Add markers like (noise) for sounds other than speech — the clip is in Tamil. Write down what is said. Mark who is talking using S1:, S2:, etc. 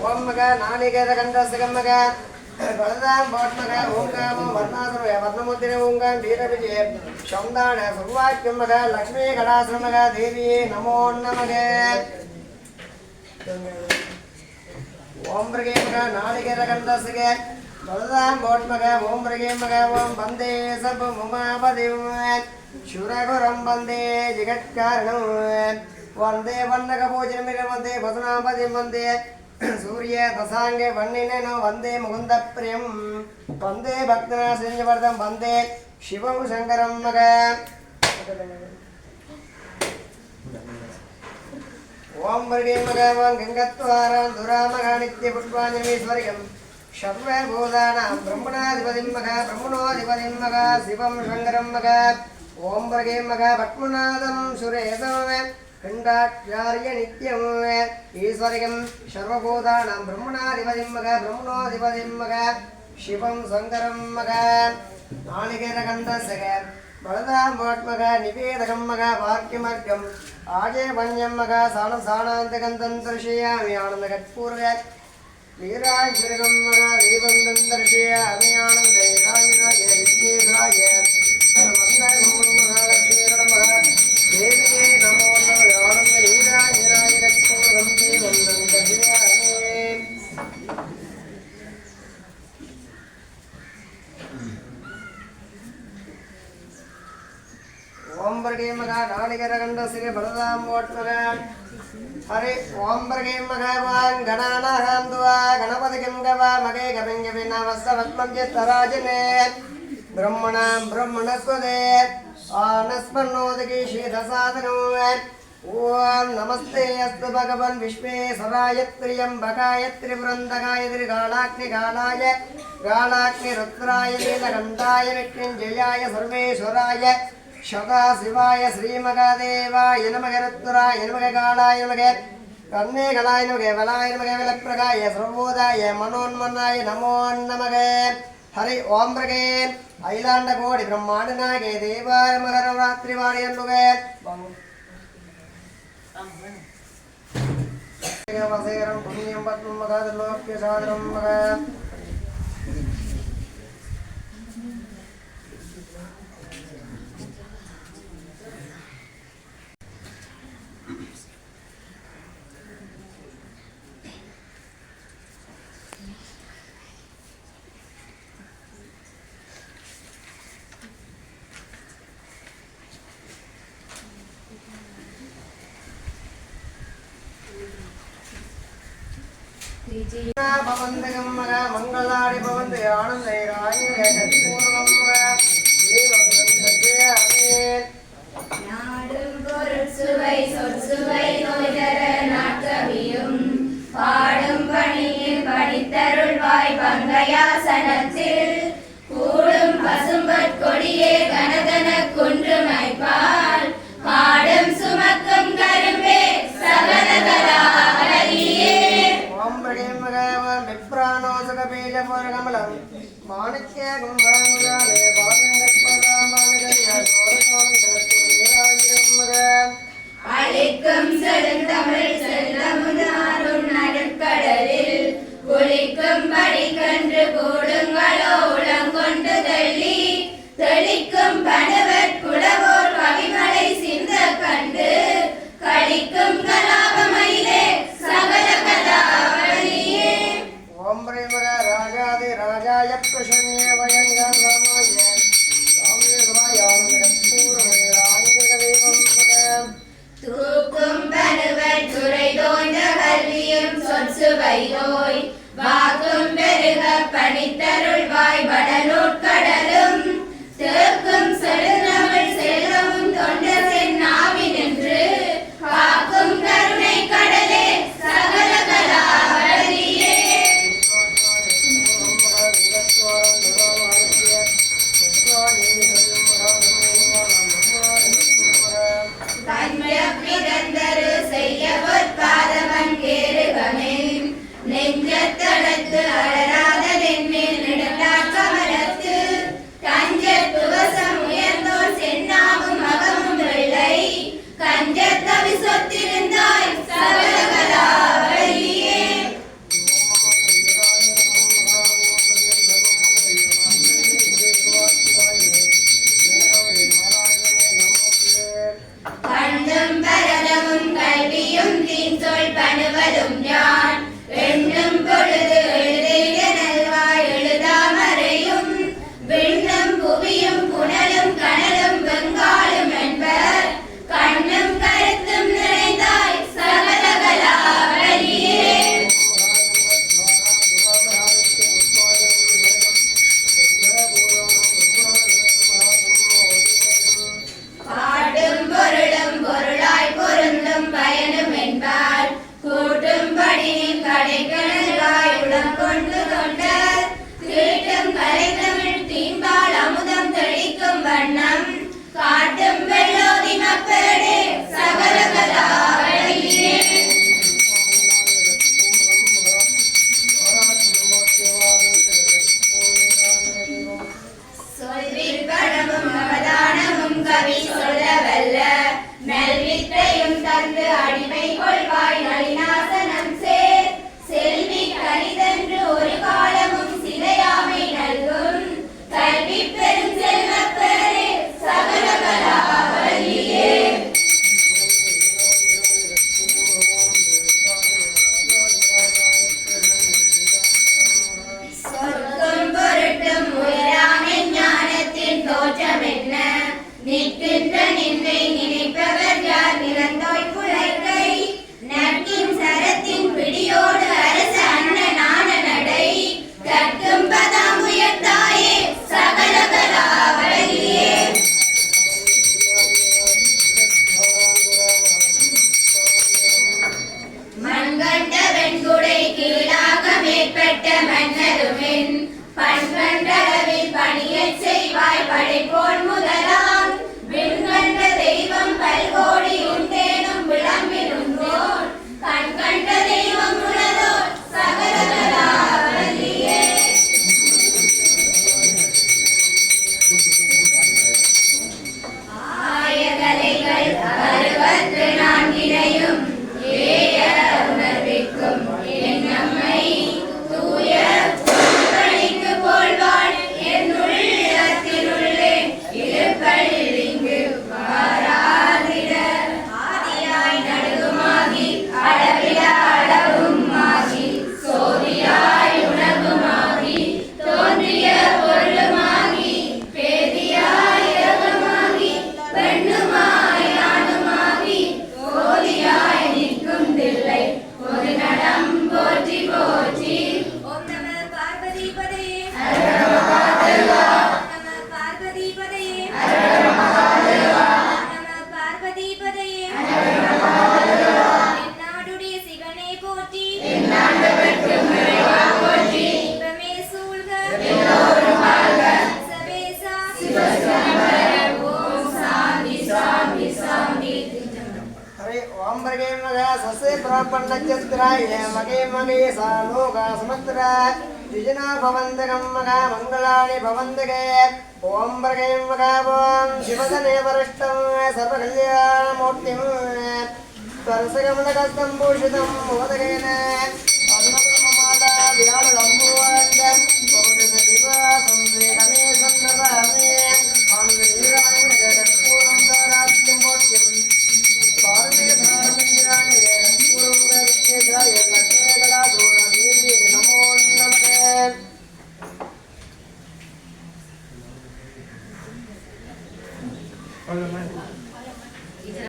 S1: ஓம் மக நாணிகேத கண்டசகம் மக பலதாம் போட்மக ஓங்காமோ வர்ணாசுர வர்ணமுத்திர ஓங்காம் வீர விஜய சந்தான சுர்வாக்கியம் மக லக்ஷ்மி கடாசுர மக தேவி நமோ நமக ஓம் பிரகே மக நாளிகேர கண்டசக பலதாம் போட்மக ஓம் பிரகே மக ஓம் வந்தே சப உமாபதிம் சுரகுரம் வந்தே ஜெகத்காரணம் வந்தே வண்ணக பூஜனமிக வந்தே பசுனாபதிம் வந்தே (clears throat) சூரிய தசாங்கே வண்ணினோ வந்தே முகுந்த பிரியம். வந்தே பக்தனா செஞ்சவர்தம் வந்தே சிவம் சங்கரம் மக. ஓம் மருகே மகவான் கங்கத்வாராம் துராமக நித்திய புஷ்பாஞ்சலீஸ்வரியம் சர்வபூதானாம் பிரம்மணாதிபதிம் மக பிரம்மணோதிபதிம் மக சிவம் சங்கரம் மக. ஓம் மருகே மக பத்மநாதம் சுரேதம். கண்டாச்சாரிய நித்தியம் ஈஸ்வரியம் சர்வபூதானாம் பிரம்மணாதிபதிம் மக பிரம்மணோதிபதிம் மக. சிவம் சங்கரம் மக. நாளிகேரகண்டசக பலதாமோட்மக நிவேதகம் மக வாக்கியமர்க்கம் ஆஜே வன்யம் மக சாண சாணாந்தகந்தம் தர்ஷயாமி ஆனந்த கற்பூர்வ வீராஜிரகம் மக தீபந்தம் தர்ஷயாமி ஆனந்த வீராஜராஜ விக்னேஸ்வராய வந்தனம் மகாலட்சுமி மக. தேவி மகா நாளிகரகண்ட சிறு பலதாம் ஓட்மக ஹரி ஓம் பிரகே மகவான் கணானகாந்துவா கணபதி கங்கவா மகே கவிங்க நவசவத்மம் சித்தராஜனே பிரம்மணாம் பிரம்மணஸ்வதே ஆனஸ்மன்னோதகி ஸ்ரீதசாதனோ ஓம் நமஸ்தே அஸ்து பகவன் விஸ்வேஸ்வராயத்ரியம் பகாயத்ரி விருந்தகாயத்ரி சிவாய ஸ்ரீமகாதேவாய நமக நமகாலாய நமக காலாய நமக வலாய நமக விலப்பிரகாய சர்வோதாய மனோன்மன்னாய நமோ நமக ஹரி ஓம் பிரகே ஐலாண்ட கோடி பிரம்மாண்ட நாயகே தேவாய மகரராத்திரி ராத்திரி வாணி வசேரம் புண்ணியம் பத்மம் மகாதலோக்கிய சாதனம் மக భవంతగమ్మగా మంగళాడి భవంతి ఆనందైరాయ மாணிக்ய
S2: campanita
S3: no नमस्ते प्रापन्नक्षत्राय मगे मगे सा लोका समत्र द्विजना भवन्तकं मगा मङ्गलानि भवन्तके ॐ मृगैं मगावं शिवदने वरिष्ठं सर्वकल्याणमूर्तिं तरसकमलकस्तं भूषितं मोदकेन
S1: विराडलम्बु